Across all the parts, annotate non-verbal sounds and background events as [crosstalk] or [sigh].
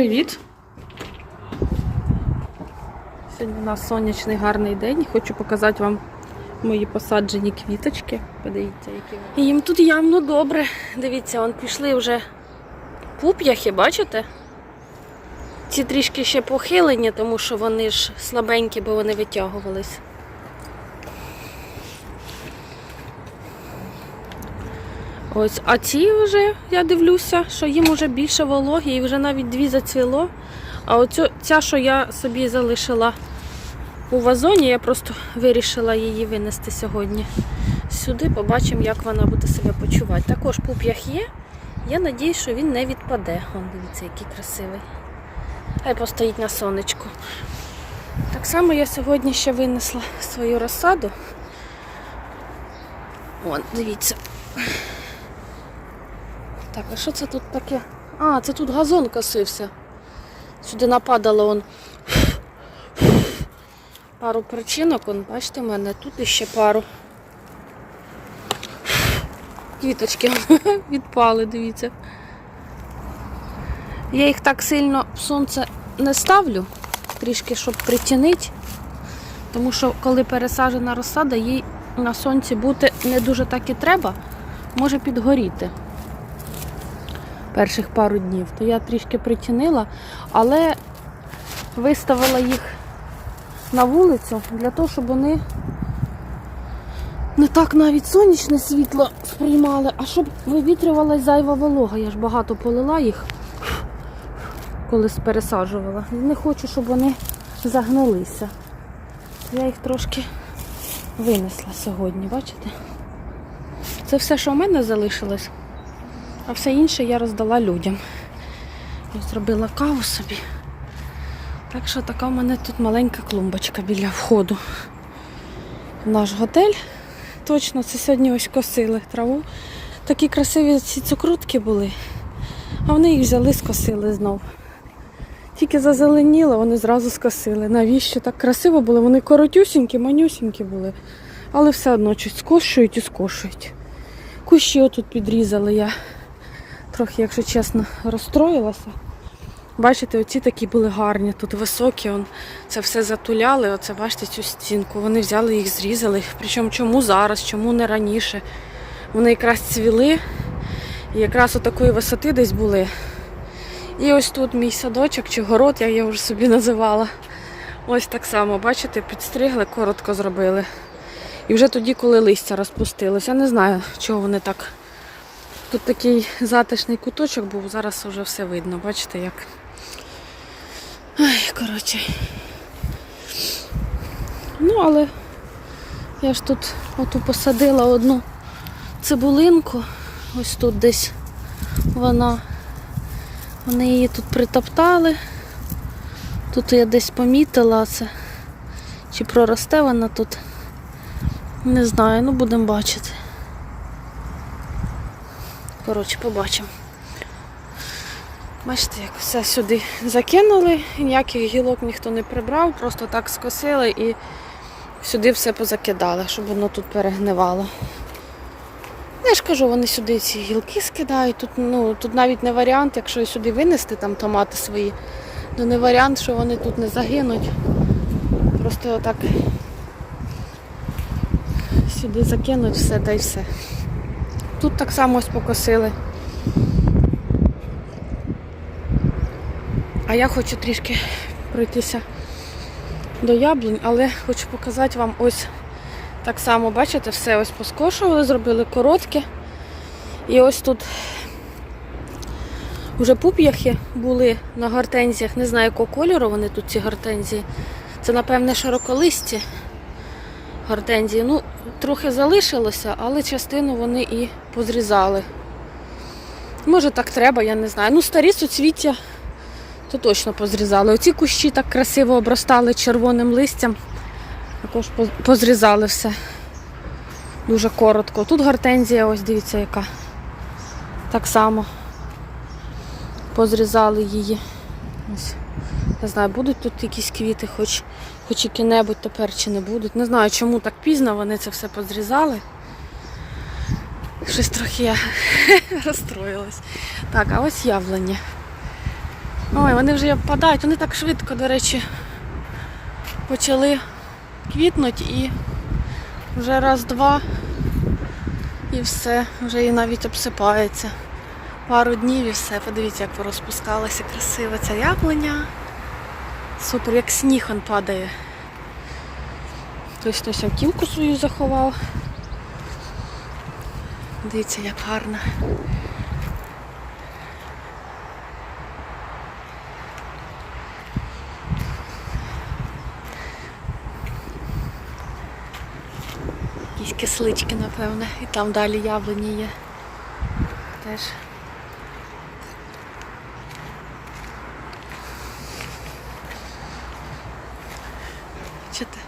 Привіт! Сьогодні у нас сонячний гарний день. Хочу показати вам мої посаджені квіточки. Подивіться, які вони. Їм тут явно добре. Дивіться, он пішли вже пуп'яхи, бачите? Ці трішки ще похилені, тому що вони ж слабенькі, бо вони витягувались. Ось, а ці вже, я дивлюся, що їм вже більше вологі і вже навіть дві зацвіло. А оцю, ця, що я собі залишила у вазоні, я просто вирішила її винести сьогодні сюди. Побачимо, як вона буде себе почувати. Також пуп'ях є. Я надію, що він не відпаде. Вон, дивіться, який красивий. Хай постоїть на сонечку. Так само я сьогодні ще винесла свою розсаду. Вон, дивіться. Так, а що це тут таке? А, це тут газон косився. Сюди нападало он пару причинок, он, бачите, в мене тут іще пару. Квіточки [laughs] відпали, дивіться. Я їх так сильно в сонце не ставлю, трішки, щоб притінити. Тому що коли пересаджена розсада, їй на сонці бути не дуже так і треба, може підгоріти перших пару днів, то я трішки притінила, але виставила їх на вулицю для того, щоб вони не так навіть сонячне світло сприймали, а щоб вивітрювалась зайва волога. Я ж багато полила їх, коли пересаджувала. Не хочу, щоб вони загнилися. Я їх трошки винесла сьогодні, бачите? Це все, що в мене залишилось. А все інше я роздала людям. Я зробила каву собі. Так що така в мене тут маленька клумбочка біля входу. в Наш готель. Точно, це сьогодні ось косили траву. Такі красиві ці цукрутки були, а вони їх взяли, скосили знов. Тільки зазеленіло, вони зразу скосили. Навіщо так красиво були? Вони коротюсінькі, манюсінькі були, але все одно щось скошують і скошують. Кущі отут підрізали я трохи, якщо чесно, розстроїлася. Бачите, оці такі були гарні, тут високі, он, це все затуляли, оце бачите цю стінку. Вони взяли їх, зрізали. Причому чому зараз, чому не раніше. Вони якраз цвіли і якраз отакої висоти десь були. І ось тут мій садочок чи город, я його вже собі називала. Ось так само, бачите, підстригли, коротко зробили. І вже тоді, коли листя розпустилось, я не знаю, чого вони так. Тут такий затишний куточок був, зараз вже все видно, бачите як. Ай, коротше. Ну, але я ж тут оту посадила одну цибулинку. Ось тут десь вона. Вони її тут притоптали. Тут я десь помітила це. Чи проросте вона тут? Не знаю, ну будемо бачити. Коротше, побачимо. Бачите, як все сюди закинули, ніяких гілок ніхто не прибрав, просто так скосили і сюди все позакидали, щоб воно тут перегнивало. Ну, Я ж кажу, вони сюди ці гілки скидають. Тут ну, тут навіть не варіант, якщо сюди винести там томати свої, то не варіант, що вони тут не загинуть. Просто отак сюди закинуть все та й все. Тут так само ось покосили. А я хочу трішки пройтися до яблунь, але хочу показати вам ось так само, бачите, все ось поскошували, зробили коротке. І ось тут вже пуп'яхи були на гортензіях, не знаю якого кольору вони тут ці гортензії. Це, напевне, широколисті гортензії. Ну, трохи залишилося, але частину вони і позрізали. Може так треба, я не знаю. Ну, старі суцвіття то точно позрізали. Оці кущі так красиво обростали червоним листям. Також позрізали все. Дуже коротко. Тут гортензія, ось дивіться, яка. Так само позрізали її. Ось. Не знаю, будуть тут якісь квіти, хоч хоч які-небудь тепер чи не будуть. Не знаю, чому так пізно вони це все позрізали. Щось трохи я [laughs] розстроїлась. Так, а ось явлення. Ой, вони вже впадають, вони так швидко, до речі, почали квітнути і вже раз-два і все, вже і навіть обсипається. Пару днів і все. Подивіться, як порозпускалася красиво ця яблуня. Супер, як сніг он падає. Хтось хтось автівку свою заховав. Дивіться, як гарно. Якісь кислички, напевне. І там далі яблуні є. Теж. Бачите?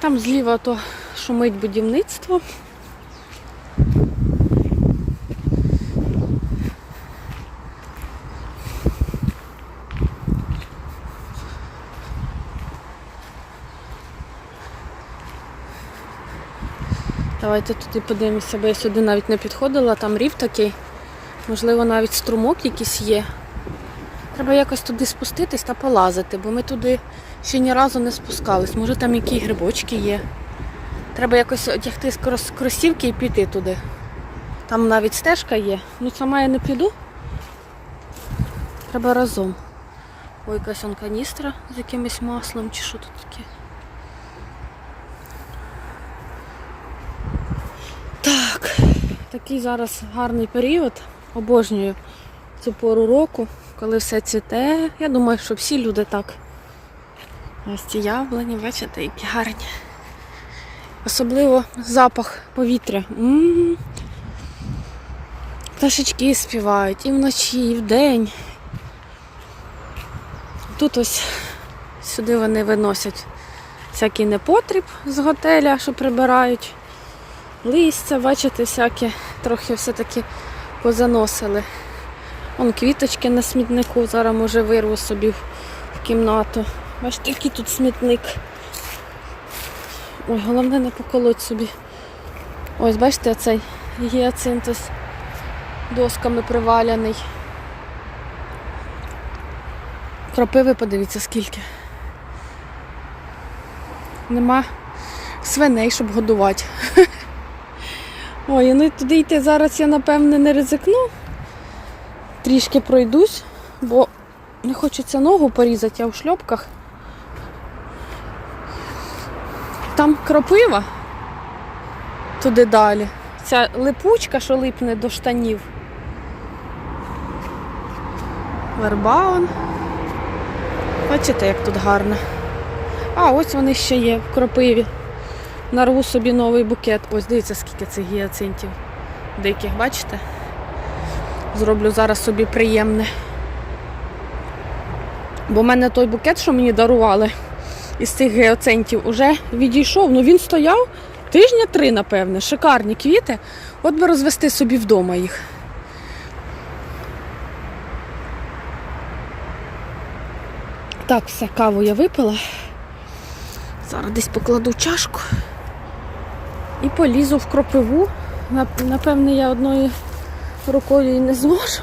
Там зліва то шумить будівництво. Давайте туди подивимося, бо я сюди навіть не підходила, там рів такий. Можливо, навіть струмок якийсь є. Треба якось туди спуститись та полазити, бо ми туди ще ні разу не спускались. Може там які грибочки є. Треба якось одягти з кросівки і піти туди. Там навіть стежка є. Ну сама я не піду. Треба разом. Ой, якась он каністра з якимось маслом чи що тут таке. Так, такий зараз гарний період. Обожнюю цю пору року, коли все цвіте. Я думаю, що всі люди так. Ось ці яблуні, бачите, які гарні. Особливо запах повітря. М-м-м. Пташечки співають і вночі, і вдень. Тут ось сюди вони виносять всякий непотріб з готеля, що прибирають. Листя, бачите, всяке, трохи все-таки позаносили. Вон квіточки на смітнику, зараз може вирву собі в кімнату. Бачите, який тут смітник. Ой, головне не поколоть собі. Ось, бачите, цей гіацинт ось досками приваляний. Кропиви, подивіться, скільки. Нема свиней, щоб годувати. [laughs] Ой, ну туди йти зараз я напевне не ризикну. Трішки пройдусь, бо не хочеться ногу порізати, я в шльопках. Там кропива туди далі. Ця липучка, що липне до штанів. Вербаун. Бачите, як тут гарно. А, ось вони ще є в кропиві. Нарву собі новий букет. Ось дивіться, скільки цих гіацинтів диких, бачите? Зроблю зараз собі приємне. Бо в мене той букет, що мені дарували із цих гіацинтів, уже відійшов. Ну він стояв тижня три, напевне. Шикарні квіти. От би розвести собі вдома їх. Так, все, каву я випила. Зараз десь покладу чашку і полізу в кропиву. Напевне, я одною рукою і не зможу.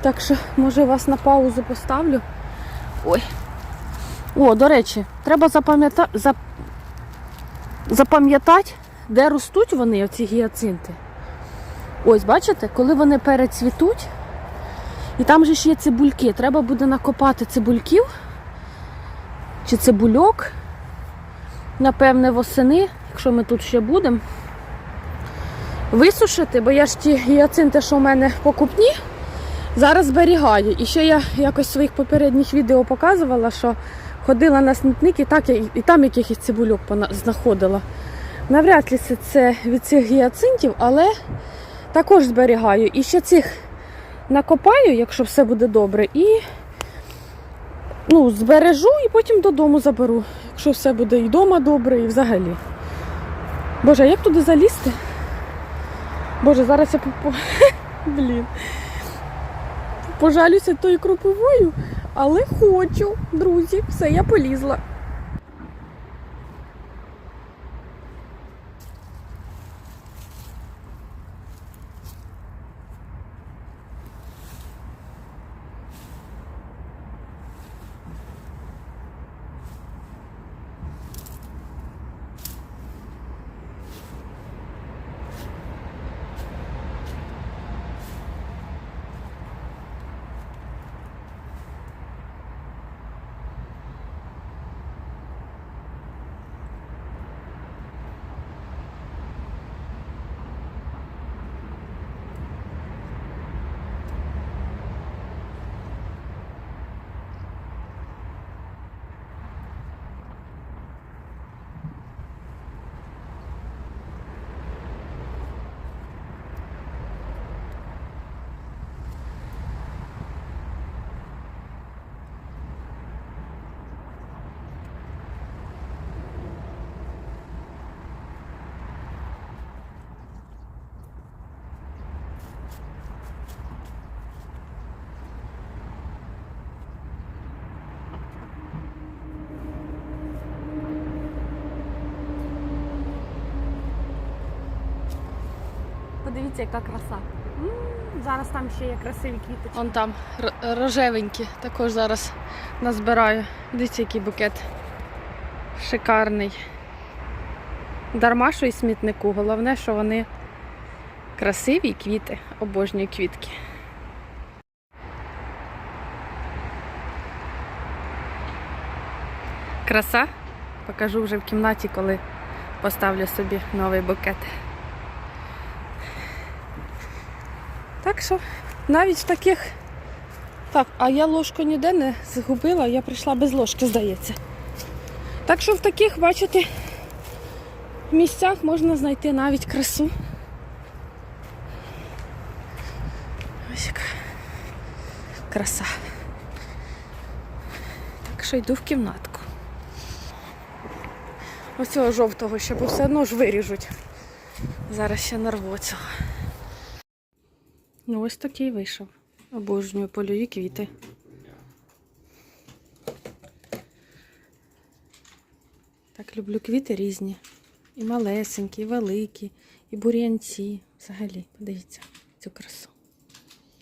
Так що, може, вас на паузу поставлю. Ой. О, до речі, треба запам'ята... зап... запам'ятати, де ростуть вони, оці гіацинти. Ось, бачите, коли вони перецвітуть, і там же ж є цибульки. Треба буде накопати цибульків чи цибульок. Напевне, восени, якщо ми тут ще будемо. Висушити, бо я ж ті гіацинти, що в мене покупні, зараз зберігаю. І ще я якось в своїх попередніх відео показувала, що ходила на смітник і, так, і, там якихось цибульок знаходила. Навряд ли це від цих гіацинтів, але також зберігаю. І ще цих накопаю, якщо все буде добре, і ну, збережу і потім додому заберу. Якщо все буде і вдома добре, і взагалі. Боже, а як туди залізти? Боже, зараз я попо... [laughs] Блін. Пожалюся тою кропивою, але хочу, друзі. Все, я полізла. Подивіться, яка краса. Зараз там ще є красиві квіточки. Вон там рожевенькі, також зараз назбираю. Дивіться, який букет. Шикарний. Дарма, що і смітнику. Головне, що вони красиві квіти. Обожнюю квітки. Краса. Покажу вже в кімнаті, коли поставлю собі новий букет. Так що навіть в таких. Так, а я ложку ніде не згубила, я прийшла без ложки, здається. Так що в таких, бачите, місцях можна знайти навіть красу. Ось яка краса. Так що йду в кімнатку. Ось цього жовтого ще, бо все одно ж виріжуть. Зараз ще нарву цього. Ну, ось такий вийшов. Обожнюю польові квіти. Так, люблю квіти різні. І малесенькі, і великі, і бур'янці. Взагалі, подивіться цю красу.